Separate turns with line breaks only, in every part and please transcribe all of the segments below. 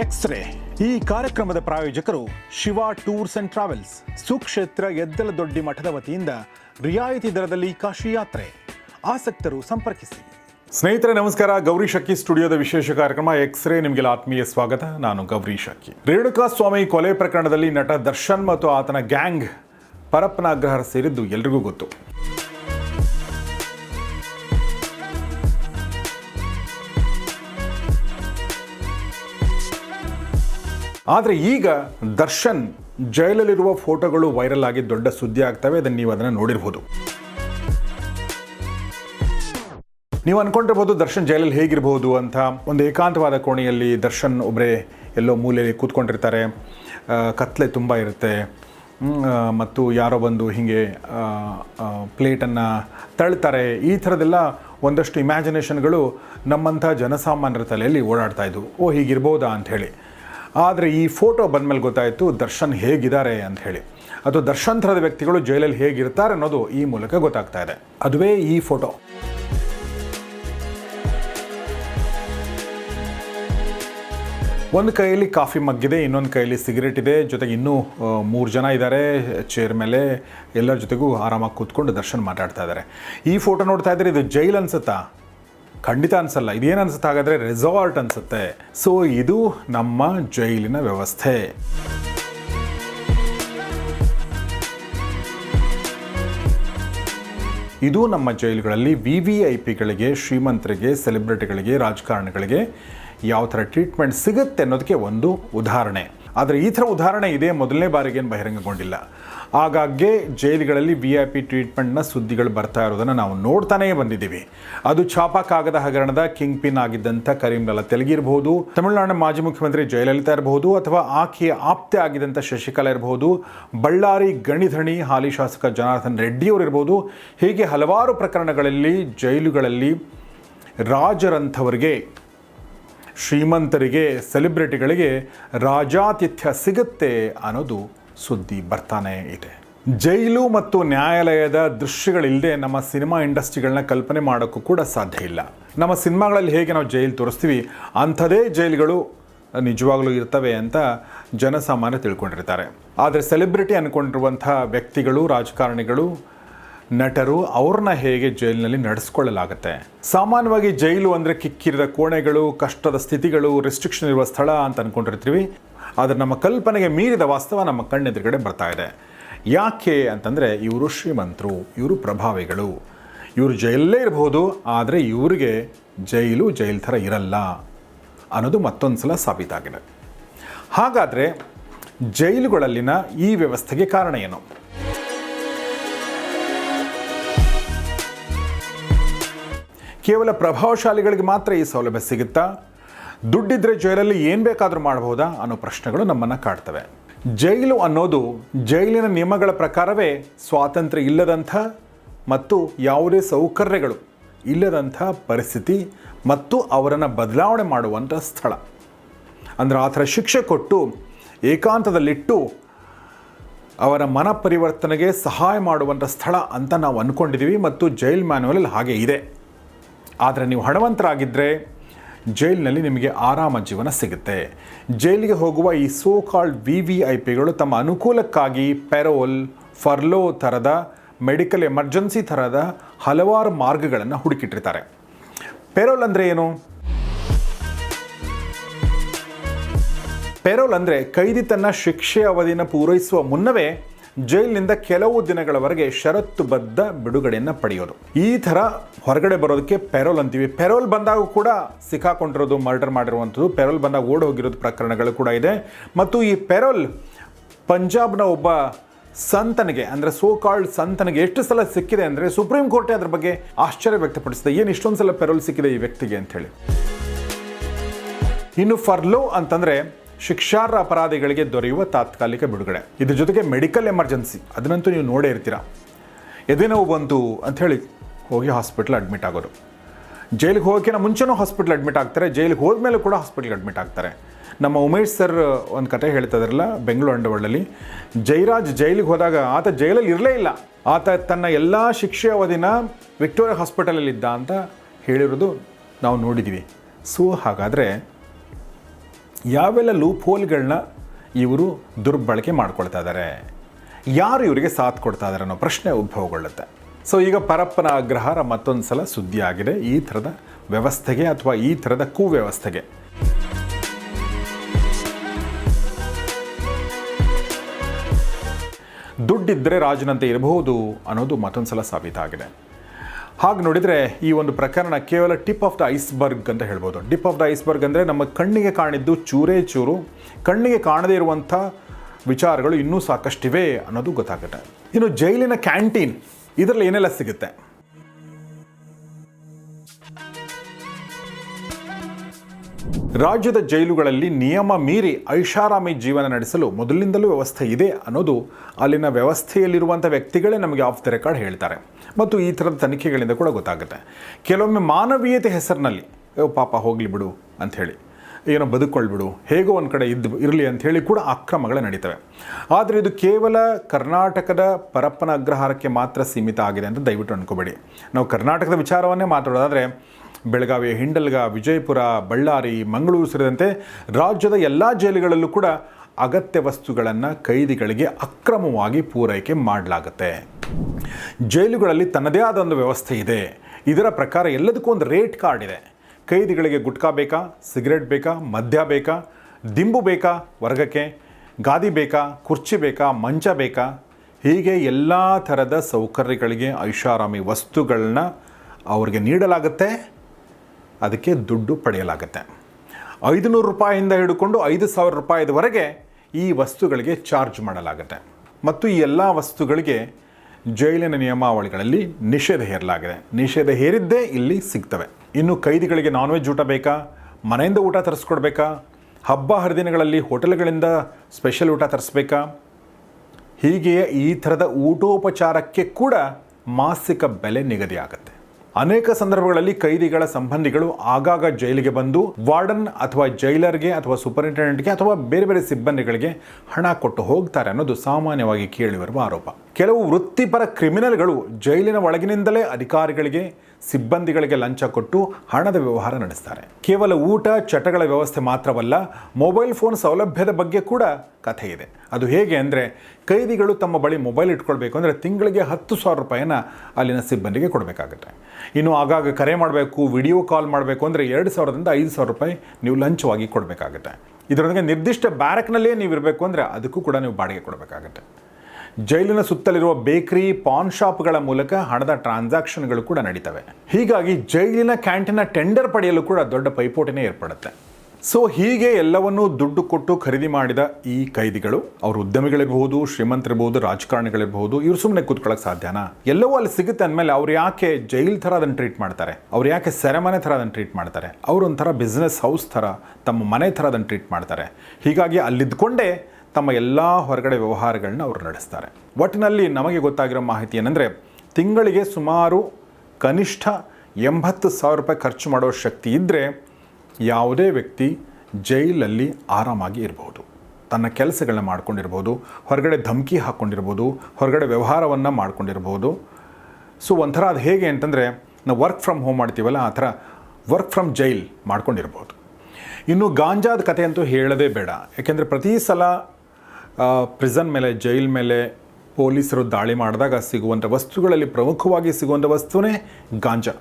X ray ಈ ಕಾರ್ಯಕ್ರಮದ ಪ್ರಾಯೋಜಕರು ಶಿವ ಟೂರ್ಸ್ ಅಂಡ್ ಟ್ರಾವೆಲ್ಸ್, ಸುಕ್ಷೇತ್ರ ಎದ್ದಲ ದೊಡ್ಡಿ ಮಠದ ವತಿಯಿಂದ ರಿಯಾಯಿತಿ ದರದಲ್ಲಿ ಕಾಶಿ ಯಾತ್ರೆ. ಆಸಕ್ತರು ಸಂಪರ್ಕಿಸಿ. ಸ್ನೇಹಿತರೆ, ನಮಸ್ಕಾರ. ಗೌರಿ ಶಕ್ಕಿ ಸ್ಟುಡಿಯೋದ ವಿಶೇಷ ಕಾರ್ಯಕ್ರಮ ಎಕ್ಸ್ರೇ ನಿಮಗೆಲ್ಲ ಆತ್ಮೀಯ ಸ್ವಾಗತ. ನಾನು ಗೌರಿ ಶಕ್ಕಿ ರೇಣುಕಾ ಸ್ವಾಮಿ ಕೊಲೆ ಪ್ರಕರಣದಲ್ಲಿ ನಟ ದರ್ಶನ್ ಮತ್ತು ಆತನ ಗ್ಯಾಂಗ್ ಪರಪ್ಪನ ಅಗ್ರಹಾರ ಸೇರಿದ್ದು ಎಲ್ರಿಗೂ ಗೊತ್ತು. ಆದರೆ ಈಗ ದರ್ಶನ್ ಜೈಲಲ್ಲಿರುವ ಫೋಟೋಗಳು ವೈರಲ್ ಆಗಿ ದೊಡ್ಡ ಸುದ್ದಿ ಆಗ್ತವೆ ಅದನ್ನು ನೀವು ಅದನ್ನು ನೋಡಿರ್ಬೋದು. ನೀವು ಅನ್ಕೊಂಡಿರ್ಬೋದು ದರ್ಶನ್ ಜೈಲಲ್ಲಿ ಹೇಗಿರ್ಬೋದು ಅಂತ. ಒಂದು ಏಕಾಂತವಾದ ಕೋಣೆಯಲ್ಲಿ ದರ್ಶನ್ ಒಬ್ಬರೇ ಎಲ್ಲೋ ಮೂಲೆಯಲ್ಲಿ ಕೂತ್ಕೊಂಡಿರ್ತಾರೆ. ಕತ್ಲೆ ತುಂಬ ಇರುತ್ತೆ. ಮತ್ತು ಯಾರೋ ಬಂದು ಹೀಗೆ ಪ್ಲೇಟನ್ನು ತಳ್ತಾರೆ. ಈ ಥರದ್ದೆಲ್ಲ ಒಂದಷ್ಟು ಇಮ್ಯಾಜಿನೇಷನ್ಗಳು ನಮ್ಮಂಥ ಜನಸಾಮಾನ್ಯರ ತಲೆಯಲ್ಲಿ ಓಡಾಡ್ತಾ ಇದ್ವು. ಓ, ಹೀಗಿರ್ಬೋದಾ ಅಂಥೇಳಿ ಆದರೆ ಈ ಫೋಟೋ ಬಂದಮೇಲೆ ಗೊತ್ತಾಯಿತು ದರ್ಶನ್ ಹೇಗಿದ್ದಾರೆ ಅಂತ ಹೇಳಿ. ಅಥವಾ ದರ್ಶನ್ ಥರದ ವ್ಯಕ್ತಿಗಳು ಜೈಲಲ್ಲಿ ಹೇಗಿರ್ತಾರೆ ಅನ್ನೋದು ಈ ಮೂಲಕ ಗೊತ್ತಾಗ್ತಾ ಇದೆ. ಅದುವೇ ಈ ಫೋಟೋ. ಒಂದು ಕೈಯಲ್ಲಿ ಕಾಫಿ ಮಗ್ಗಿದೆ, ಇನ್ನೊಂದು ಕೈಯಲ್ಲಿ ಸಿಗರೇಟ್ ಇದೆ. ಜೊತೆಗೆ ಇನ್ನೂ ಮೂರು ಜನ ಇದ್ದಾರೆ. ಚೇರ್ ಮೇಲೆ ಎಲ್ಲರ ಜೊತೆಗೂ ಆರಾಮಾಗಿ ಕೂತ್ಕೊಂಡು ದರ್ಶನ್ ಮಾತಾಡ್ತಾ ಇದ್ದಾರೆ. ಈ ಫೋಟೋ ನೋಡ್ತಾ ಇದ್ರೆ ಇದು ಜೈಲ್ ಅನ್ಸುತ್ತಾ? ಖಂಡಿತ ಅನ್ಸಲ್ಲ. ಇದೇನು ಅನ್ಸುತ್ತೆ ಹಾಗಾದರೆ ರೆಸಾರ್ಟ್ ಅನ್ಸುತ್ತೆ. ಸೊ ಇದು ನಮ್ಮ ಜೈಲಿನ ವ್ಯವಸ್ಥೆ. ಇದು ನಮ್ಮ ಜೈಲುಗಳಲ್ಲಿ ವಿ ವಿ ಐ ಪಿಗಳಿಗೆ ಶ್ರೀಮಂತರಿಗೆ ಸೆಲೆಬ್ರಿಟಿಗಳಿಗೆ ರಾಜಕಾರಣಿಗಳಿಗೆ ಯಾವ ಥರ ಟ್ರೀಟ್ಮೆಂಟ್ ಸಿಗುತ್ತೆ ಅನ್ನೋದಕ್ಕೆ ಒಂದು ಉದಾಹರಣೆ. ಆದರೆ ಈ ಥರ ಉದಾಹರಣೆ ಇದೇ ಮೊದಲನೇ ಬಾರಿಗೆ ಬಹಿರಂಗಗೊಂಡಿಲ್ಲ. ಆಗಾಗ್ಗೆ ಜೈಲುಗಳಲ್ಲಿ ವಿ ಐ ಪಿ ಟ್ರೀಟ್ಮೆಂಟ್ನ ಸುದ್ದಿಗಳು ಬರ್ತಾ ಇರೋದನ್ನು ನಾವು ನೋಡ್ತಾನೇ ಬಂದಿದ್ದೀವಿ. ಅದು ಛಾಪಾ ಕಾಗದ ಹಗರಣದ ಕಿಂಗ್ ಪಿನ್ ಆಗಿದ್ದಂಥ ಕರೀಂಲಲ ತೆಲಗಿರಬಹುದು, ತಮಿಳುನಾಡಿನ ಮಾಜಿ ಮುಖ್ಯಮಂತ್ರಿ ಜಯಲಲಿತಾ ಇರಬಹುದು, ಅಥವಾ ಆಕೆಯ ಆಪ್ತೆ ಆಗಿದ್ದಂಥ ಶಶಿಕಲಾ ಇರಬಹುದು, ಬಳ್ಳಾರಿ ಗಣಿಧಣಿ ಹಾಲಿ ಶಾಸಕ ಜನಾರ್ದನ್ ರೆಡ್ಡಿಯವರು ಇರ್ಬೋದು ಹೀಗೆ ಹಲವಾರು ಪ್ರಕರಣಗಳಲ್ಲಿ ಜೈಲುಗಳಲ್ಲಿ ರಾಜರಂಥವರಿಗೆ, ಶ್ರೀಮಂತರಿಗೆ ಸೆಲೆಬ್ರಿಟಿಗಳಿಗೆ ರಾಜಾತಿಥ್ಯ ಸಿಗುತ್ತೆ ಅನ್ನೋದು ಸುದ್ದಿ ಬರ್ತಾನೆ ಇದೆ. ಜೈಲು ಮತ್ತು ನ್ಯಾಯಾಲಯದ ದೃಶ್ಯಗಳಿಲ್ಲದೆ ನಮ್ಮ ಸಿನಿಮಾ ಇಂಡಸ್ಟ್ರಿಗಳನ್ನ ಕಲ್ಪನೆ ಮಾಡೋಕ್ಕೂ ಕೂಡ ಸಾಧ್ಯ ಇಲ್ಲ. ನಮ್ಮ ಸಿನಿಮಾಗಳಲ್ಲಿ ಹೇಗೆ ನಾವು ಜೈಲು ತೋರಿಸ್ತೀವಿ, ಅಂಥದೇ ಜೈಲುಗಳು ನಿಜವಾಗ್ಲೂ ಇರ್ತವೆ ಅಂತ ಜನಸಾಮಾನ್ಯ ತಿಳ್ಕೊಂಡಿರ್ತಾರೆ. ಆದರೆ ಸೆಲೆಬ್ರಿಟಿ ಅಂದ್ಕೊಂಡಿರುವಂಥ ವ್ಯಕ್ತಿಗಳು, ರಾಜಕಾರಣಿಗಳು, ನಟರು ಅವ್ರನ್ನ ಹೇಗೆ ಜೈಲಿನಲ್ಲಿ ನಡೆಸ್ಕೊಳ್ಳಲಾಗುತ್ತೆ? ಸಾಮಾನ್ಯವಾಗಿ ಜೈಲು ಅಂದರೆ ಕಿಕ್ಕಿರಿದ ಕೋಣೆಗಳು, ಕಷ್ಟದ ಸ್ಥಿತಿಗಳು ರೆಸ್ಟ್ರಿಕ್ಷನ್ ಇರುವ ಸ್ಥಳ ಅಂತ ಅಂದ್ಕೊಂಡಿರ್ತೀವಿ ಆದರೆ ನಮ್ಮ ಕಲ್ಪನೆಗೆ ಮೀರಿದ ವಾಸ್ತವ ನಮ್ಮ ಕಣ್ಣೆದುರುಗಡೆ ಬರ್ತಾ ಇದೆ. ಯಾಕೆ ಅಂತಂದರೆ ಇವರು ಶ್ರೀಮಂತರು, ಇವರು ಪ್ರಭಾವಿಗಳು. ಇವರು ಜೈಲಲ್ಲೇ ಇರಬಹುದು ಆದರೆ ಇವರಿಗೆ ಜೈಲು ಜೈಲ್ ಥರ ಇರಲ್ಲ ಅನ್ನೋದು ಮತ್ತೊಂದು ಸಲ ಸಾಬೀತಾಗಿದೆ. ಹಾಗಾದರೆ ಜೈಲುಗಳಲ್ಲಿನ ಈ ವ್ಯವಸ್ಥೆಗೆ ಕಾರಣ ಏನು? ಕೇವಲ ಪ್ರಭಾವಶಾಲಿಗಳಿಗೆ ಮಾತ್ರ ಈ ಸೌಲಭ್ಯ ಸಿಗುತ್ತಾ? ದುಡ್ಡಿದ್ರೆ ಜೈಲಲ್ಲಿ ಏನು ಬೇಕಾದರೂ ಮಾಡಬಹುದಾ ಅನ್ನೋ ಪ್ರಶ್ನೆಗಳು ನಮ್ಮನ್ನು ಕಾಡ್ತವೆ. ಜೈಲು ಅನ್ನೋದು ಜೈಲಿನ ನಿಯಮಗಳ ಪ್ರಕಾರವೇ ಸ್ವಾತಂತ್ರ್ಯ ಇಲ್ಲದಂಥ ಮತ್ತು ಯಾವುದೇ ಸೌಕರ್ಯಗಳು ಇಲ್ಲದಂಥ ಪರಿಸ್ಥಿತಿ ಮತ್ತು ಅವರನ್ನು ಬದಲಾವಣೆ ಮಾಡುವಂಥ ಸ್ಥಳ. ಅಂದರೆ ಆ ಥರ ಶಿಕ್ಷೆ ಕೊಟ್ಟು ಏಕಾಂತದಲ್ಲಿಟ್ಟು ಅವರ ಮನ ಪರಿವರ್ತನೆಗೆ ಸಹಾಯ ಮಾಡುವಂಥ ಸ್ಥಳ ಅಂತ ನಾವು ಅಂದ್ಕೊಂಡಿದ್ದೀವಿ ಮತ್ತು ಜೈಲ್ ಮ್ಯಾನುವಲಲ್ಲಿ ಹಾಗೆ ಇದೆ. ಆದರೆ ನೀವು ಹಣವಂತರಾಗಿದ್ದರೆ ಜೈಲಿನಲ್ಲಿ ನಿಮಗೆ ಆರಾಮ ಜೀವನ ಸಿಗುತ್ತೆ. ಜೈಲಿಗೆ ಹೋಗುವ ಈ so called V V I ಪಿಗಳು ತಮ್ಮ ಅನುಕೂಲಕ್ಕಾಗಿ ಪೆರೋಲ್ ಫರ್ಲೋ ಥರದ ಮೆಡಿಕಲ್ ಎಮರ್ಜೆನ್ಸಿ ಥರದ ಹಲವಾರು ಮಾರ್ಗಗಳನ್ನು ಹುಡುಕಿಟ್ಟಿರ್ತಾರೆ. ಪೆರೋಲ್ ಅಂದರೆ ಏನು? ಪೆರೋಲ್ ಅಂದರೆ ಕೈದಿ ತನ್ನ ಶಿಕ್ಷೆ ಅವಧಿಯನ್ನು ಪೂರೈಸುವ ಮುನ್ನವೇ ಜೈಲಿನಿಂದ ಕೆಲವು ದಿನಗಳವರೆಗೆ ಷರತ್ತುಬದ್ಧ ಬಿಡುಗಡೆಯನ್ನು ಪಡೆಯೋದು. ಈ ಥರ ಹೊರಗಡೆ ಬರೋದಕ್ಕೆ ಪೆರೋಲ್ ಅಂತೀವಿ. ಪೆರೋಲ್ ಬಂದಾಗ ಕೂಡ ಸಿಕ್ಕಾಕೊಂಡಿರೋದು ಮರ್ಡರ್ ಮಾಡಿರುವಂಥದ್ದು ಪೆರೋಲ್ ಬಂದಾಗ ಓಡಿ ಹೋಗಿರೋದು ಪ್ರಕರಣಗಳು ಕೂಡ ಇದೆ. ಮತ್ತು ಈ ಪೆರೋಲ್ ಪಂಜಾಬ್ನ ಒಬ್ಬ ಸಂತನಿಗೆ, ಅಂದರೆ ಸೋ ಕಾಲ್ಡ್ ಸಂತನಿಗೆ ಎಷ್ಟು ಸಲ ಸಿಕ್ಕಿದೆ ಅಂದರೆ ಸುಪ್ರೀಂ ಕೋರ್ಟೇ ಅದ್ರ ಬಗ್ಗೆ ಆಶ್ಚರ್ಯ ವ್ಯಕ್ತಪಡಿಸಿದೆ. ಏನು ಇಷ್ಟೊಂದು ಸಲ ಪೆರೋಲ್ ಸಿಕ್ಕಿದೆ ಈ ವ್ಯಕ್ತಿಗೆ ಅಂಥೇಳಿ. ಇನ್ನು ಫರ್ಲೋ ಅಂತಂದರೆ ಶಿಕ್ಷಾರ್ಹ ಅಪರಾಧಿಗಳಿಗೆ ದೊರೆಯುವ ತಾತ್ಕಾಲಿಕ ಬಿಡುಗಡೆ. ಇದ್ರ ಜೊತೆಗೆ ಮೆಡಿಕಲ್ ಎಮರ್ಜೆನ್ಸಿ, ಅದನ್ನಂತೂ ನೀವು ನೋಡೇ ಇರ್ತೀರ? ಎದೆ ನೋವು ಬಂತು ಅಂಥೇಳಿ ಹೋಗಿ ಹಾಸ್ಪಿಟ್ಲ್ ಅಡ್ಮಿಟ್ ಆಗೋದು. ಜೈಲಿಗೆ ಹೋಗೋಕ್ಕಿಂತ ಮುಂಚೆನೂ ಹಾಸ್ಪಿಟ್ಲ್ ಅಡ್ಮಿಟ್ ಆಗ್ತಾರೆ, ಜೈಲಿಗೆ ಹೋದ್ಮೇಲೆ ಕೂಡ ಹಾಸ್ಪಿಟ್ಲ್ಗೆ ಅಡ್ಮಿಟ್ ಆಗ್ತಾರೆ. ನಮ್ಮ ಉಮೇಶ್ ಸರ್ ಒಂದು ಕತೆ ಹೇಳ್ತಾ ಇದ್ರಲ್ಲ ಬೆಂಗಳೂರು ಅಂಡವಳ್ಳಲ್ಲಿ ಜೈರಾಜ್ ಜೈಲಿಗೆ ಹೋದಾಗ ಆತ ಜೈಲಲ್ಲಿ ಇರಲೇ ಇಲ್ಲ. ಆತ ತನ್ನ ಎಲ್ಲ ಶಿಕ್ಷೆ ಅವಧಿನ ವಿಕ್ಟೋರಿಯಾ ಹಾಸ್ಪಿಟಲಲ್ಲಿದ್ದ ಅಂತ ಹೇಳಿರೋದು ನಾವು ನೋಡಿದ್ದೀವಿ ಸೊ ಹಾಗಾದರೆ ಯಾವೆಲ್ಲ ಲೂಪ್ ಹೋಲ್ಗಳನ್ನ ಇವರು ದುರ್ಬಳಕೆ ಮಾಡ್ಕೊಳ್ತಾ ಇದ್ದಾರೆ ಯಾರು ಇವರಿಗೆ ಸಾಥ್ ಕೊಡ್ತಾ ಇದ್ದಾರೆ ಅನ್ನೋ ಪ್ರಶ್ನೆ ಉದ್ಭವಗೊಳ್ಳುತ್ತೆ. ಸೊ ಈಗ ಪರಪ್ಪನ ಅಗ್ರಹಾರ ಮತ್ತೊಂದು ಸಲ ಸುದ್ದಿಯಾಗಿದೆ ಈ ಥರದ ವ್ಯವಸ್ಥೆಗೆ ಅಥವಾ ಈ ಥರದ ಕುವ್ಯವಸ್ಥೆಗೆ. ದುಡ್ಡಿದ್ದರೆ ರಾಜನಂತೆ ಇರಬಹುದು ಅನ್ನೋದು ಮತ್ತೊಂದು ಸಲ ಸಾಬೀತಾಗಿದೆ. ಹಾಗೆ ನೋಡಿದರೆ ಈ ಒಂದು ಪ್ರಕರಣ ಕೇವಲ ಟಿಪ್ ಆಫ್ ದ ಐಸ್ಬರ್ಗ್ ಅಂತ ಹೇಳ್ಬೋದು. ಟಿಪ್ ಆಫ್ ದ ಐಸ್ಬರ್ಗ್ ಅಂದರೆ ನಮ್ಮ ಕಣ್ಣಿಗೆ ಕಾಣಿದ್ದು ಚೂರೇ ಚೂರು. ಕಣ್ಣಿಗೆ ಕಾಣದೇ ಇರುವಂಥ ವಿಚಾರಗಳು ಇನ್ನೂ ಸಾಕಷ್ಟಿವೆ ಅನ್ನೋದು ಗೊತ್ತಾಗುತ್ತೆ. ಇನ್ನು ಜೈಲಿನ ಕ್ಯಾಂಟೀನ್, ಇದರಲ್ಲಿ ಏನೆಲ್ಲ ಸಿಗುತ್ತೆ? ರಾಜ್ಯದ ಜೈಲುಗಳಲ್ಲಿ ನಿಯಮ ಮೀರಿ ಐಷಾರಾಮಿ ಜೀವನ ನಡೆಸಲು ಮೊದಲಿನಿಂದಲೂ ವ್ಯವಸ್ಥೆ ಇದೆ ಅನ್ನೋದು ಅಲ್ಲಿನ ವ್ಯವಸ್ಥೆಯಲ್ಲಿರುವಂಥ ವ್ಯಕ್ತಿಗಳೇ ನಮಗೆ ಆಫ್ ದ ರೆಕಾರ್ಡ್ ಹೇಳ್ತಾರೆ. ಮತ್ತು ಈ ಥರದ ತನಿಖೆಗಳಿಂದ ಕೂಡ ಗೊತ್ತಾಗುತ್ತೆ. ಕೆಲವೊಮ್ಮೆ ಮಾನವೀಯತೆ ಹೆಸರಿನಲ್ಲಿ ಯೋ ಪಾಪ, ಹೋಗಲಿ ಬಿಡು ಅಂಥೇಳಿ ಏನೋ ಬದುಕೊಳ್ಬಿಡು ಹೇಗೋ ಒಂದು ಕಡೆ ಇದ್ದು ಇರಲಿ ಅಂಥೇಳಿ ಕೂಡ ಅಕ್ರಮಗಳು ನಡೀತವೆ. ಆದರೆ ಇದು ಕೇವಲ ಕರ್ನಾಟಕದ ಪರಪ್ಪನ ಅಗ್ರಹಾರಕ್ಕೆ ಮಾತ್ರ ಸೀಮಿತ ಆಗಿದೆ ಅಂತ ದಯವಿಟ್ಟು ಅಂದ್ಕೋಬೇಡಿ ನಾವು ಕರ್ನಾಟಕದ ವಿಚಾರವನ್ನೇ ಮಾತಾಡೋದಾದರೆ ಬೆಳಗಾವಿ ಹಿಂಡಲ್ಗ, ವಿಜಯಪುರ, ಬಳ್ಳಾರಿ, ಮಂಗಳೂರು ಸೇರಿದಂತೆ ರಾಜ್ಯದ ಎಲ್ಲ ಜೈಲುಗಳಲ್ಲೂ ಕೂಡ ಅಗತ್ಯ ವಸ್ತುಗಳನ್ನು ಕೈದಿಗಳಿಗೆ ಅಕ್ರಮವಾಗಿ ಪೂರೈಕೆ ಮಾಡಲಾಗುತ್ತೆ. ಜೈಲುಗಳಲ್ಲಿ ತನ್ನದೇ ಆದ ಒಂದು ವ್ಯವಸ್ಥೆ ಇದೆ. ಇದರ ಪ್ರಕಾರ ಎಲ್ಲದಕ್ಕೂ ಒಂದು ರೇಟ್ ಕಾರ್ಡ್ ಇದೆ. ಕೈದಿಗಳಿಗೆ ಗುಟ್ಕಾ ಬೇಕಾ, ಸಿಗರೆಟ್ ಬೇಕಾ, ಮದ್ಯ ಬೇಕಾ, ದಿಂಬು ಬೇಕಾ, ವರ್ಗಕ್ಕೆ, ಗಾದಿ ಬೇಕಾ, ಕುರ್ಚಿ ಬೇಕಾ, ಮಂಚ ಬೇಕಾ? ಹೀಗೆ ಎಲ್ಲ ಥರದ ಸೌಕರ್ಯಗಳಿಗೆ ಐಷಾರಾಮಿ ವಸ್ತುಗಳನ್ನ ಅವ್ರಿಗೆ ನೀಡಲಾಗುತ್ತೆ. ಅದಕ್ಕೆ ದುಡ್ಡು ಪಡೆಯಲಾಗುತ್ತೆ. ಐದುನೂರು ರೂಪಾಯಿಂದ ಹಿಡ್ಕೊಂಡು ಐದು ಸಾವಿರ ರೂಪಾಯಿದವರೆಗೆ ಈ ವಸ್ತುಗಳಿಗೆ ಚಾರ್ಜ್ ಮಾಡಲಾಗುತ್ತೆ. ಮತ್ತು ಈ ಎಲ್ಲ ವಸ್ತುಗಳಿಗೆ ಜೈಲಿನ ನಿಯಮಾವಳಿಗಳಲ್ಲಿ ನಿಷೇಧ ಹೇರಲಾಗಿದೆ. ನಿಷೇಧ ಹೇರಿದ್ದೇ ಇಲ್ಲಿ ಸಿಗ್ತವೆ. ಇನ್ನು ಕೈದಿಗಳಿಗೆ ನಾನ್ ವೆಜ್ ಊಟ ಬೇಕಾ? ಮನೆಯಿಂದ ಊಟ ತರಿಸ್ಕೊಡ್ಬೇಕಾ? ಹಬ್ಬ ಹರಿದಿನಗಳಲ್ಲಿ ಹೋಟೆಲ್ಗಳಿಂದ ಸ್ಪೆಷಲ್ ಊಟ ತರಿಸ್ಬೇಕಾ? ಹೀಗೆಯೇ ಈ ಥರದ ಊಟೋಪಚಾರಕ್ಕೆ ಕೂಡ ಮಾಸಿಕ ಬೆಲೆ ನಿಗದಿಯಾಗುತ್ತೆ. ಅನೇಕ ಸಂದರ್ಭಗಳಲ್ಲಿ ಕೈದಿಗಳ ಸಂಬಂಧಿಗಳು ಆಗಾಗ ಜೈಲಿಗೆ ಬಂದು ವಾರ್ಡನ್ ಅಥವಾ ಜೈಲರ್ಗೆ ಅಥವಾ ಸೂಪರಿಂಟೆಂಡೆಂಟ್ಗೆ ಅಥವಾ ಬೇರೆ ಬೇರೆ ಸಿಬ್ಬಂದಿಗಳಿಗೆ ಹಣ ಕೊಟ್ಟು ಹೋಗ್ತಾರೆ ಅನ್ನೋದು ಸಾಮಾನ್ಯವಾಗಿ ಕೇಳಿಬರುವ ಆರೋಪ. ಕೆಲವು ವೃತ್ತಿಪರ ಕ್ರಿಮಿನಲ್ಗಳು ಜೈಲಿನ ಒಳಗಿನಿಂದಲೇ ಅಧಿಕಾರಿಗಳಿಗೆ ಸಿಬ್ಬಂದಿಗಳಿಗೆ ಲಂಚ ಕೊಟ್ಟು ಹಣದ ವ್ಯವಹಾರ ನಡೆಸ್ತಾರೆ. ಕೇವಲ ಊಟ, ಚಟಗಳ ವ್ಯವಸ್ಥೆ ಮಾತ್ರವಲ್ಲ, ಮೊಬೈಲ್ ಫೋನ್ ಸೌಲಭ್ಯದ ಬಗ್ಗೆ ಕೂಡ ಕಥೆ ಇದೆ. ಅದು ಹೇಗೆ ಅಂದರೆ, ಕೈದಿಗಳು ತಮ್ಮ ಬಳಿ ಮೊಬೈಲ್ ಇಟ್ಕೊಳ್ಬೇಕು ಅಂದರೆ ತಿಂಗಳಿಗೆ ಹತ್ತು ಸಾವಿರ ರೂಪಾಯಿನ ಅಲ್ಲಿನ ಸಿಬ್ಬಂದಿಗೆ ಕೊಡಬೇಕಾಗುತ್ತೆ. ಇನ್ನು ಆಗಾಗ ಕರೆ ಮಾಡಬೇಕು, ವಿಡಿಯೋ ಕಾಲ್ ಮಾಡಬೇಕು ಅಂದರೆ ಎರಡು ಸಾವಿರದಿಂದ ಐದು ಸಾವಿರ ರೂಪಾಯಿ ನೀವು ಲಂಚವಾಗಿ ಕೊಡಬೇಕಾಗುತ್ತೆ. ಇದರೊಂದಿಗೆ ನಿರ್ದಿಷ್ಟ ಬ್ಯಾರಕ್ನಲ್ಲೇ ನೀವು ಇರಬೇಕು ಅಂದರೆ ಅದಕ್ಕೂ ಕೂಡ ನೀವು ಬಾಡಿಗೆ ಕೊಡಬೇಕಾಗುತ್ತೆ. ಜೈಲಿನ ಸುತ್ತಲಿರುವ ಬೇಕರಿ ಪಾನ್ ಶಾಪ್ಗಳ ಮೂಲಕ ಹಣದ ಟ್ರಾನ್ಸಾಕ್ಷನ್ಗಳು ಕೂಡ ನಡೀತವೆ. ಹೀಗಾಗಿ ಜೈಲಿನ ಕ್ಯಾಂಟೀನ ಟೆಂಡರ್ ಪಡೆಯಲು ಕೂಡ ದೊಡ್ಡ ಪೈಪೋಟಿನೇ ಏರ್ಪಡುತ್ತೆ. ಸೊ ಹೀಗೆ ಎಲ್ಲವನ್ನೂ ದುಡ್ಡು ಕೊಟ್ಟು ಖರೀದಿ ಮಾಡಿದ ಈ ಕೈದಿಗಳು, ಅವರು ಉದ್ಯಮಿಗಳಿರ್ಬಹುದು, ಶ್ರೀಮಂತರಿರ್ಬಹುದು, ರಾಜಕಾರಣಿಗಳಿರ್ಬಹುದು, ಇವ್ರು ಸುಮ್ಮನೆ ಕೂತ್ಕೊಳ್ಳೋಕೆ ಸಾಧ್ಯನಾ? ಎಲ್ಲವೂ ಅಲ್ಲಿ ಸಿಗುತ್ತೆ ಅಂದಮೇಲೆ ಅವ್ರು ಯಾಕೆ ಜೈಲ್ ಥರ ಅದನ್ನು ಟ್ರೀಟ್ ಮಾಡ್ತಾರೆ? ಅವ್ರು ಯಾಕೆ ಸೆರೆಮನೆ ಥರ ಅದನ್ನು ಟ್ರೀಟ್ ಮಾಡ್ತಾರೆ? ಅವರು ಒಂಥರ ಬಿಸ್ನೆಸ್ ಹೌಸ್ ಥರ, ತಮ್ಮ ಮನೆ ಥರ ಅದನ್ನು ಟ್ರೀಟ್ ಮಾಡ್ತಾರೆ. ಹೀಗಾಗಿ ಅಲ್ಲಿದ್ದುಕೊಂಡೇ ತಮ್ಮ ಎಲ್ಲ ಹೊರಗಡೆ ವ್ಯವಹಾರಗಳನ್ನ ಅವರು ನಡೆಸ್ತಾರೆ. ಒಟ್ಟಿನಲ್ಲಿ ನಮಗೆ ಗೊತ್ತಾಗಿರೋ ಮಾಹಿತಿ ಏನಂದರೆ, ತಿಂಗಳಿಗೆ ಸುಮಾರು ಕನಿಷ್ಠ ಎಂಬತ್ತು ಸಾವಿರ ರೂಪಾಯಿ ಖರ್ಚು ಮಾಡೋ ಶಕ್ತಿ ಇದ್ದರೆ ಯಾವುದೇ ವ್ಯಕ್ತಿ ಜೈಲಲ್ಲಿ ಆರಾಮಾಗಿ ಇರಬಹುದು ತನ್ನ ಕೆಲಸಗಳನ್ನ ಮಾಡ್ಕೊಂಡಿರ್ಬೋದು, ಹೊರಗಡೆ ಧಮಕಿ ಹಾಕ್ಕೊಂಡಿರ್ಬೋದು ಹೊರಗಡೆ ವ್ಯವಹಾರವನ್ನು ಮಾಡ್ಕೊಂಡಿರ್ಬೋದು. ಸೊ ಒಂಥರ ಅದು ಹೇಗೆ ಅಂತಂದರೆ, ನಾವು ವರ್ಕ್ ಫ್ರಮ್ ಹೋಮ್ ಮಾಡ್ತೀವಲ್ಲ, ಆ ಥರ ವರ್ಕ್ ಫ್ರಮ್ ಜೈಲ್ ಮಾಡ್ಕೊಂಡಿರ್ಬೋದು. ಇನ್ನು ಗಾಂಜಾದ ಕಥೆ ಅಂತೂ ಹೇಳೋದೇ ಬೇಡ. ಯಾಕೆಂದರೆ ಪ್ರತಿ ಸಲ ಪ್ರಿಸನ್ ಮೇಲೆ ಜೈಲ್ ಮೇಲೆ ಪೊಲೀಸರು ದಾಳಿ ಮಾಡಿದಾಗ ಸಿಗುವಂಥ ವಸ್ತುಗಳಲ್ಲಿ ಪ್ರಮುಖವಾಗಿ ಸಿಗುವಂಥ ವಸ್ತುವೇ ಗಾಂಜಾ.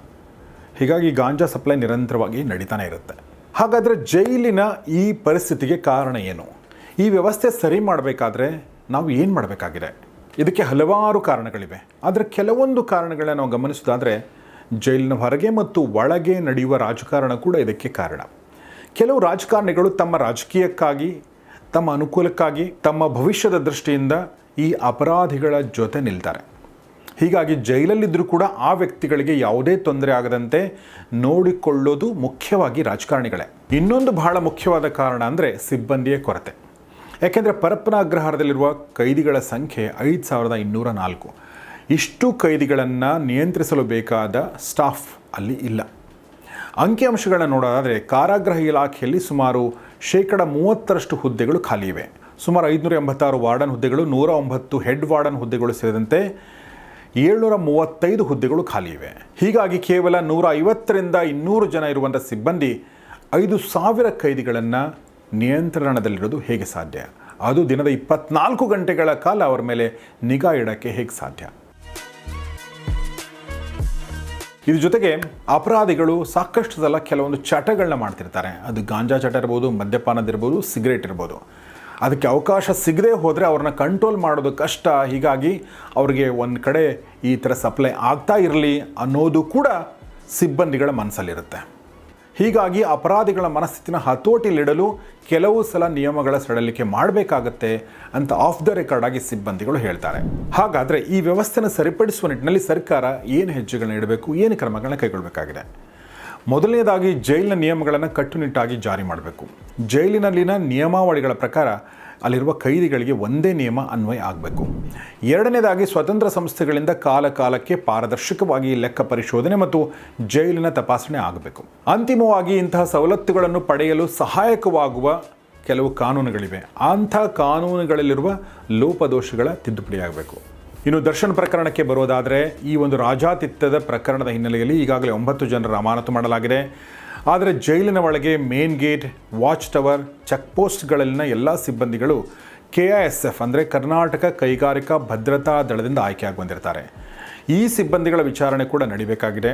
ಹೀಗಾಗಿ ಗಾಂಜಾ ಸಪ್ಲೈ ನಿರಂತರವಾಗಿ ನಡೀತಾನೆ ಇರುತ್ತೆ. ಹಾಗಾದರೆ ಜೈಲಿನ ಈ ಪರಿಸ್ಥಿತಿಗೆ ಕಾರಣ ಏನು? ಈ ವ್ಯವಸ್ಥೆ ಸರಿ ಮಾಡಬೇಕಾದ್ರೆ ನಾವು ಏನು ಮಾಡಬೇಕಾಗಿದೆ? ಇದಕ್ಕೆ ಹಲವಾರು ಕಾರಣಗಳಿವೆ. ಆದರೆ ಕೆಲವೊಂದು ಕಾರಣಗಳನ್ನ ನಾವು ಗಮನಿಸೋದಾದರೆ ಜೈಲಿನ ಹೊರಗೆ ಮತ್ತು ಒಳಗೆ ನಡೆಯುವ ರಾಜಕಾರಣ ಕೂಡ ಇದಕ್ಕೆ ಕಾರಣ. ಕೆಲವು ರಾಜಕಾರಣಿಗಳು ತಮ್ಮ ರಾಜಕೀಯಕ್ಕಾಗಿ ತಮ್ಮ ಅನುಕೂಲಕ್ಕಾಗಿ, ತಮ್ಮ ಭವಿಷ್ಯದ ದೃಷ್ಟಿಯಿಂದ ಈ ಅಪರಾಧಿಗಳ ಜೊತೆ ನಿಲ್ತಾರೆ. ಹೀಗಾಗಿ ಜೈಲಲ್ಲಿದ್ದರೂ ಕೂಡ ಆ ವ್ಯಕ್ತಿಗಳಿಗೆ ಯಾವುದೇ ತೊಂದರೆ ಆಗದಂತೆ ನೋಡಿಕೊಳ್ಳೋದು ಮುಖ್ಯವಾಗಿ ರಾಜಕಾರಣಿಗಳೇ. ಇನ್ನೊಂದು ಬಹಳ ಮುಖ್ಯವಾದ ಕಾರಣ ಅಂದರೆ ಸಿಬ್ಬಂದಿಯ ಕೊರತೆ. ಯಾಕೆಂದರೆ ಪರಪ್ಪನ ಅಗ್ರಹಾರದಲ್ಲಿರುವ ಕೈದಿಗಳ ಸಂಖ್ಯೆ ಐದು ಸಾವಿರದ ಇನ್ನೂರ ನಾಲ್ಕು. ಇಷ್ಟು ಕೈದಿಗಳನ್ನು ನಿಯಂತ್ರಿಸಲು ಬೇಕಾದ ಸ್ಟಾಫ್ ಅಲ್ಲಿ ಇಲ್ಲ. ಅಂಕಿಅಂಶಗಳನ್ನ ನೋಡೋದಾದರೆ ಕಾರಾಗೃಹ ಇಲಾಖೆಯಲ್ಲಿ ಸುಮಾರು ಶೇಕಡ ಮೂವತ್ತರಷ್ಟು ಹುದ್ದೆಗಳು ಖಾಲಿ ಇವೆ. ಸುಮಾರು ಐದುನೂರ ಎಂಬತ್ತಾರು ವಾರ್ಡನ್ ಹುದ್ದೆಗಳು, ನೂರ ಒಂಬತ್ತು ಹೆಡ್ ವಾರ್ಡನ್ ಹುದ್ದೆಗಳು ಸೇರಿದಂತೆ ಏಳ್ನೂರ ಮೂವತ್ತೈದು ಹುದ್ದೆಗಳು ಖಾಲಿ ಇವೆ. ಹೀಗಾಗಿ ಕೇವಲ ನೂರ ಐವತ್ತರಿಂದ ಇನ್ನೂರು ಜನ ಇರುವಂಥ ಸಿಬ್ಬಂದಿ ಐದು ಸಾವಿರ ಕೈದಿಗಳನ್ನು ನಿಯಂತ್ರಣದಲ್ಲಿರೋದು ಹೇಗೆ ಸಾಧ್ಯ? ಅದು ದಿನದ ಇಪ್ಪತ್ನಾಲ್ಕು ಗಂಟೆಗಳ ಕಾಲ ಅವರ ಮೇಲೆ ನಿಗಾ ಇಡೋಕ್ಕೆ ಹೇಗೆ ಸಾಧ್ಯ? ಇದ್ರ ಜೊತೆಗೆ ಅಪರಾಧಿಗಳು ಸಾಕಷ್ಟು ಸಲ ಕೆಲವೊಂದು ಚಟಗಳನ್ನ ಮಾಡ್ತಿರ್ತಾರೆ. ಅದು ಗಾಂಜಾ ಚಟ ಇರ್ಬೋದು ಮದ್ಯಪಾನದಿರ್ಬೋದು ಸಿಗರೇಟ್ ಇರ್ಬೋದು. ಅದಕ್ಕೆ ಅವಕಾಶ ಸಿಗದೆ ಹೋದರೆ ಅವ್ರನ್ನ ಕಂಟ್ರೋಲ್ ಮಾಡೋದು ಕಷ್ಟ. ಹೀಗಾಗಿ ಅವ್ರಿಗೆ ಒಂದು ಕಡೆ ಈ ಥರ ಸಪ್ಲೈ ಆಗ್ತಾ ಇರಲಿ ಅನ್ನೋದು ಕೂಡ ಸಿಬ್ಬಂದಿಗಳ ಮನಸ್ಸಲ್ಲಿರುತ್ತೆ ಹೀಗಾಗಿ ಅಪರಾಧಿಗಳ ಮನಸ್ಥಿತಿನ ಹತೋಟಿಲಿಡಲು ಕೆಲವು ಸಲ ನಿಯಮಗಳ ಸಡಲಿಕೆ ಮಾಡಬೇಕಾಗತ್ತೆ ಅಂತ ಆಫ್ ದ ರೆಕಾರ್ಡ್ ಆಗಿ ಸಿಬ್ಬಂದಿಗಳು ಹೇಳ್ತಾರೆ. ಹಾಗಾದರೆ ಈ ವ್ಯವಸ್ಥೆನ ಸರಿಪಡಿಸುವ ನಿಟ್ಟಿನಲ್ಲಿ ಸರ್ಕಾರ ಏನು ಹೆಜ್ಜೆಗಳನ್ನ ಇಡಬೇಕು, ಏನು ಕ್ರಮಗಳನ್ನ ಕೈಗೊಳ್ಳಬೇಕಾಗಿದೆ ಮೊದಲನೇದಾಗಿ ಜೈಲಿನ ನಿಯಮಗಳನ್ನು ಕಟ್ಟುನಿಟ್ಟಾಗಿ ಜಾರಿ ಮಾಡಬೇಕು. ಜೈಲಿನಲ್ಲಿನ ನಿಯಮಾವಳಿಗಳ ಪ್ರಕಾರ ಅಲ್ಲಿರುವ ಕೈದಿಗಳಿಗೆ ಒಂದೇ ನಿಯಮ ಅನ್ವಯ ಆಗಬೇಕು. ಎರಡನೇದಾಗಿ ಸ್ವತಂತ್ರ ಸಂಸ್ಥೆಗಳಿಂದ ಕಾಲಕಾಲಕ್ಕೆ ಪಾರದರ್ಶಕವಾಗಿ ಲೆಕ್ಕ ಪರಿಶೋಧನೆ ಮತ್ತು ಜೈಲಿನ ತಪಾಸಣೆ ಆಗಬೇಕು. ಅಂತಿಮವಾಗಿ ಇಂತಹ ಸವಲತ್ತುಗಳನ್ನು ಪಡೆಯಲು ಸಹಾಯಕವಾಗುವ ಕೆಲವು ಕಾನೂನುಗಳಿವೆ. ಅಂಥ ಕಾನೂನುಗಳಲ್ಲಿರುವ ಲೋಪದೋಷಗಳ ತಿದ್ದುಪಡಿಯಾಗಬೇಕು. ಇನ್ನು ದರ್ಶನ್ ಪ್ರಕರಣಕ್ಕೆ ಬರೋದಾದರೆ ಈ ಒಂದು ರಾಜಾತಿತ್ತದ ಪ್ರಕರಣದ ಹಿನ್ನೆಲೆಯಲ್ಲಿ ಈಗಾಗಲೇ ಒಂಬತ್ತು ಜನರ ಅಮಾನತು ಮಾಡಲಾಗಿದೆ. ಆದರೆ ಜೈಲಿನ ಒಳಗೆ main gate, watch tower, check ಪೋಸ್ಟ್ಗಳಲ್ಲಿನ ಎಲ್ಲ ಸಿಬ್ಬಂದಿಗಳು ಕೆ ಐ ಎಸ್ ಎಫ್ ಅಂದರೆ ಕರ್ನಾಟಕ ಕೈಗಾರಿಕಾ ಭದ್ರತಾ ದಳದಿಂದ ಆಯ್ಕೆಯಾಗಿ ಬಂದಿರ್ತಾರೆ. ಈ ಸಿಬ್ಬಂದಿಗಳ ವಿಚಾರಣೆ ಕೂಡ ನಡೀಬೇಕಾಗಿದೆ.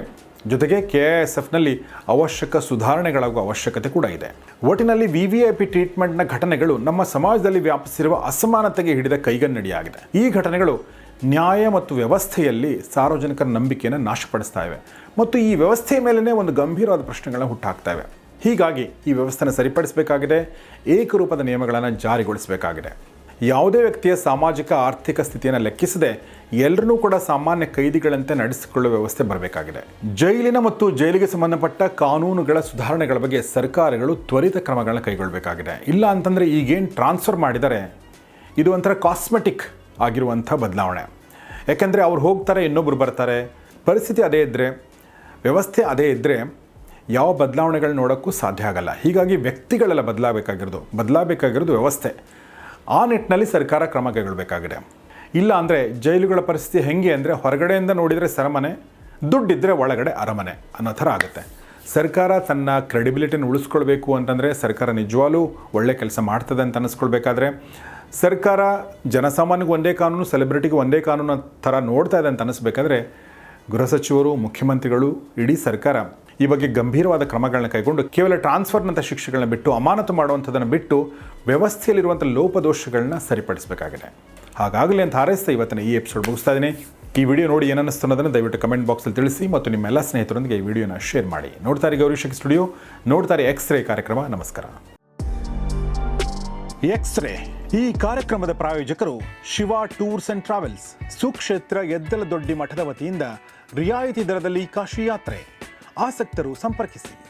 ಜೊತೆಗೆ ಕೆ ಐ ಎಸ್ ಎಫ್ನಲ್ಲಿ ಅವಶ್ಯಕ ಸುಧಾರಣೆಗಳಾಗುವ ಅವಶ್ಯಕತೆ ಕೂಡ ಇದೆ. ಒಟ್ಟಿನಲ್ಲಿ ವಿ ವಿ ಐ ಪಿ ಟ್ರೀಟ್ಮೆಂಟ್ನ ಘಟನೆಗಳು ನಮ್ಮ ಸಮಾಜದಲ್ಲಿ ವ್ಯಾಪಿಸಿರುವ ಅಸಮಾನತೆಗೆ ಹಿಡಿದ ಕೈಗನ್ನಡಿಯಾಗಿದೆ. ಈ ಘಟನೆಗಳು ನ್ಯಾಯ ಮತ್ತು ವ್ಯವಸ್ಥೆಯಲ್ಲಿ ಸಾರ್ವಜನಿಕರ ನಂಬಿಕೆಯನ್ನು ನಾಶಪಡಿಸ್ತಾ ಇವೆ. ಮತ್ತು ಈ ವ್ಯವಸ್ಥೆಯ ಮೇಲೇ ಒಂದು ಗಂಭೀರವಾದ ಪ್ರಶ್ನೆಗಳನ್ನು ಹುಟ್ಟಾಕ್ತಾ ಇವೆ. ಹೀಗಾಗಿ ಈ ವ್ಯವಸ್ಥೆನ ಸರಿಪಡಿಸಬೇಕಾಗಿದೆ. ಏಕರೂಪದ ನಿಯಮಗಳನ್ನು ಜಾರಿಗೊಳಿಸಬೇಕಾಗಿದೆ. ಯಾವುದೇ ವ್ಯಕ್ತಿಯ ಸಾಮಾಜಿಕ, ಆರ್ಥಿಕ ಸ್ಥಿತಿಯನ್ನು ಲೆಕ್ಕಿಸದೆ ಎಲ್ಲರನ್ನೂ ಕೂಡ ಸಾಮಾನ್ಯ ಕೈದಿಗಳಂತೆ ನಡೆಸಿಕೊಳ್ಳುವ ವ್ಯವಸ್ಥೆ ಬರಬೇಕಾಗಿದೆ. ಜೈಲಿನ ಮತ್ತು ಜೈಲಿಗೆ ಸಂಬಂಧಪಟ್ಟ ಕಾನೂನುಗಳ ಸುಧಾರಣೆಗಳ ಬಗ್ಗೆ ಸರ್ಕಾರಗಳು ತ್ವರಿತ ಕ್ರಮಗಳನ್ನು ಕೈಗೊಳ್ಳಬೇಕಾಗಿದೆ ಇಲ್ಲ ಅಂತಂದರೆ ಈಗೇನು ಟ್ರಾನ್ಸ್ಫರ್ ಮಾಡಿದರೆ ಇದು ಒಂಥರ ಕಾಸ್ಮೆಟಿಕ್ ಆಗಿರುವಂಥ ಬದಲಾವಣೆ. ಯಾಕೆಂದರೆ ಅವ್ರು ಹೋಗ್ತಾರೆ ಇನ್ನೊಬ್ಬರು ಬರ್ತಾರೆ. ಪರಿಸ್ಥಿತಿ ಅದೇ ಇದ್ದರೆ ವ್ಯವಸ್ಥೆ ಅದೇ ಇದ್ದರೆ ಯಾವ ಬದಲಾವಣೆಗಳು ನೋಡೋಕ್ಕೂ ಸಾಧ್ಯ ಆಗಲ್ಲ. ಹೀಗಾಗಿ ವ್ಯಕ್ತಿಗಳೆಲ್ಲ ಬದಲಾಗಬೇಕಾಗಿರೋದು ಬದಲಾಗಬೇಕಾಗಿರೋದು ವ್ಯವಸ್ಥೆ. ಆ ನಿಟ್ಟಿನಲ್ಲಿ ಸರ್ಕಾರ ಕ್ರಮ ಕೈಗೊಳ್ಳಬೇಕಾಗಿದೆ ಇಲ್ಲ ಅಂದರೆ ಜೈಲುಗಳ ಪರಿಸ್ಥಿತಿ ಹೆಂಗೆ ಅಂದರೆ ಹೊರಗಡೆಯಿಂದ ನೋಡಿದರೆ ಸರಮನೆ ದುಡ್ಡಿದ್ದರೆ ಒಳಗಡೆ ಅರಮನೆ ಅನ್ನೋ ಥರ ಆಗುತ್ತೆ. ಸರ್ಕಾರ ತನ್ನ ಕ್ರೆಡಿಬಿಲಿಟಿನ ಉಳಿಸ್ಕೊಳ್ಬೇಕು ಅಂತಂದರೆ ಸರ್ಕಾರ ನಿಜವಾಗ್ಲೂ ಒಳ್ಳೆ ಕೆಲಸ ಮಾಡ್ತದೆ ಅಂತ ಅನ್ನಿಸ್ಕೊಳ್ಬೇಕಾದ್ರೆ ಸರ್ಕಾರ ಜನಸಾಮಾನ್ಯಗೆ ಒಂದೇ ಕಾನೂನು ಸೆಲೆಬ್ರಿಟಿಗೆ ಒಂದೇ ಕಾನೂನು ಥರ ನೋಡ್ತಾ ಇದೆ ಅಂತ ಅನ್ನಿಸ್ಬೇಕಾದ್ರೆ ಗೃಹ ಸಚಿವರು, ಮುಖ್ಯಮಂತ್ರಿಗಳು, ಇಡೀ ಸರ್ಕಾರ ಈ ಬಗ್ಗೆ ಗಂಭೀರವಾದ ಕ್ರಮಗಳನ್ನ ಕೈಗೊಂಡು ಕೇವಲ ಟ್ರಾನ್ಸ್ಫರ್ನಂಥ ಶಿಕ್ಷೆಗಳನ್ನ ಬಿಟ್ಟು, ಅಮಾನತು ಮಾಡುವಂಥದ್ದನ್ನು ಬಿಟ್ಟು ವ್ಯವಸ್ಥೆಯಲ್ಲಿರುವಂಥ ಲೋಪದೋಷಗಳನ್ನ ಸರಿಪಡಿಸಬೇಕಾಗಿದೆ. ಹಾಗಾಗಲಿ ಅಂತ ಹಾರೈಸ್ತಾ ಇವತ್ತಿನ ಈ ಎಪಿಸೋಡ್ ಮುಗಿಸ್ತಾ ಇದ್ದೀನಿ. ಈ ವಿಡಿಯೋ ನೋಡಿ ಏನನ್ನಿಸ್ತು ಅನ್ನೋದನ್ನು ದಯವಿಟ್ಟು ಕಮೆಂಟ್ ಬಾಕ್ಸಲ್ಲಿ ತಿಳಿಸಿ ಮತ್ತು ನಿಮ್ಮೆಲ್ಲ ಸ್ನೇಹಿತರೊಂದಿಗೆ ಈ ವಿಡಿಯೋನ ಶೇರ್ ಮಾಡಿ. ನೋಡ್ತಾರೆ ಗೌರೀಶಕ್ ಸ್ಟುಡಿಯೋ ನೋಡ್ತಾರೆ ಎಕ್ಸ್ ರೇ ಕಾರ್ಯಕ್ರಮ. ನಮಸ್ಕಾರ. ಎಕ್ಸ್ ರೇ ಈ ಕಾರ್ಯಕ್ರಮದ ಪ್ರಾಯೋಜಕರು ಶಿವ ಟೂರ್ಸ್ ಅಂಡ್ ಟ್ರಾವೆಲ್ಸ್, ಸುಕ್ಷೇತ್ರ ಎದ್ದಲ ದೊಡ್ಡಿ ಮಠದ ವತಿಯಿಂದ ರಿಯಾಯಿತಿ ದರದಲ್ಲಿ ಕಾಶಿ ಯಾತ್ರೆ. ಆಸಕ್ತರು ಸಂಪರ್ಕಿಸಿ.